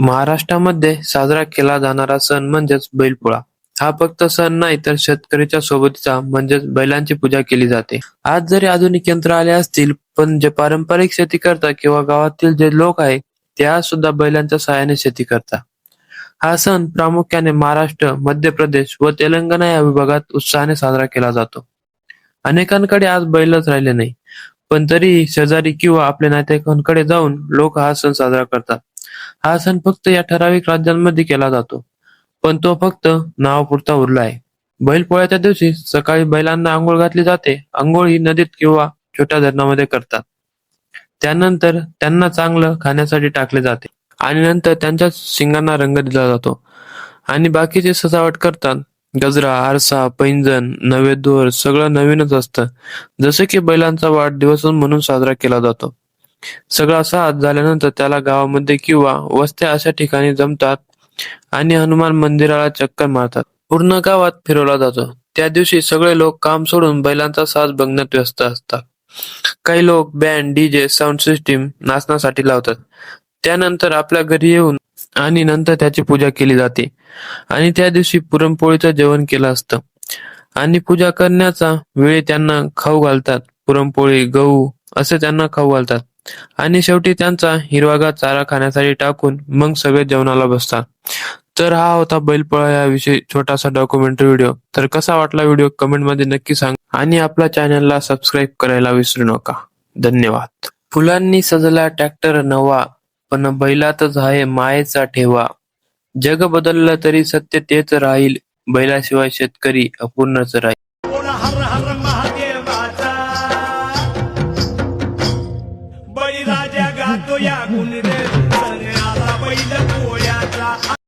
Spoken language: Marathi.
महाराष्ट्रामध्ये साजरा केला जाणारा सण म्हणजेच बैलपोळा. हा फक्त सण नाही तर शेतकऱ्याच्या सोबतीचा म्हणजेच बैलांची पूजा केली जाते. आज जरी आधुनिक यंत्र आले असतील पण जे पारंपरिक शेती करतात किंवा गावातील जे लोक आहेत ते आज सुद्धा बैलांच्या सहाय्याने शेती करतात. हा सण प्रामुख्याने महाराष्ट्र मध्य प्रदेश व तेलंगणा या विभागात उत्साहाने साजरा केला जातो. अनेकांकडे आज बैलच राहिले नाही पण तरीही शेजारी किंवा आपल्या नातेवाईकांकडे जाऊन लोक हा सण साजरा करतात. हा सण फक्त या ठराविक राज्यांमध्ये केला जातो. पण तो फक्त नावापुरता उरला आहे. बैलपोळ्याच्या दिवशी सकाळी बैलांना आंघोळ घातली जाते. आंघोळ ही नदीत किंवा छोट्या धरणामध्ये करतात. त्यानंतर त्यांना चांगलं खाण्यासाठी टाकले जाते. आणि नंतर त्यांच्या शिंगांना रंग दिला जातो. आणि बाकीचे सजावट करतात. गजरा आरसा पैंजण नवे दोर सगळं नवीनच असतं. जसे की बैलांचा वाढदिवस म्हणून साजरा केला जातो. सगळा साथ झाल्यानंतर त्याला गावामध्ये किंवा वस्त्या अशा ठिकाणी जमतात आणि हनुमान मंदिराला चक्कर मारतात. पूर्ण गावात फिरवला जातो. त्या दिवशी सगळे लोक काम सोडून बैलांचा साज बघण्यात व्यस्त असतात. काही लोक बँड डीजे साऊंड सिस्टीम नाचण्यासाठी लावतात. त्यानंतर आपल्या घरी येऊन आणि नंतर त्याची पूजा केली जाते. आणि त्या दिवशी पुरणपोळीचं जेवण केलं असतं. आणि पूजा करण्याचा वेळ त्यांना खाऊ घालतात. पुरणपोळी गहू असे त्यांना खाऊ घालतात. आणि शेवटी त्यांचा हिरवागार चारा खाण्यासाठी टाकून मग सगळे जेवणाला बसतात. तर हा होता बैलपोळा याविषयी छोटासा डॉक्युमेंटरी व्हिडिओ तर कसा वाटला व्हिडिओ कमेंटमध्ये नक्की सांग. आणि आपल्या चॅनलला सबस्क्राईब करायला विसरू नका. धन्यवाद. फुलांनी सजला ट्रॅक्टर नवा पण बैलातच आहे मायेचा ठेवा. जग बदललं तरी सत्य तेच राहील. बैलाशिवाय शेतकरी अपूर्णच राहील. போனிட ஆளா பையில போய்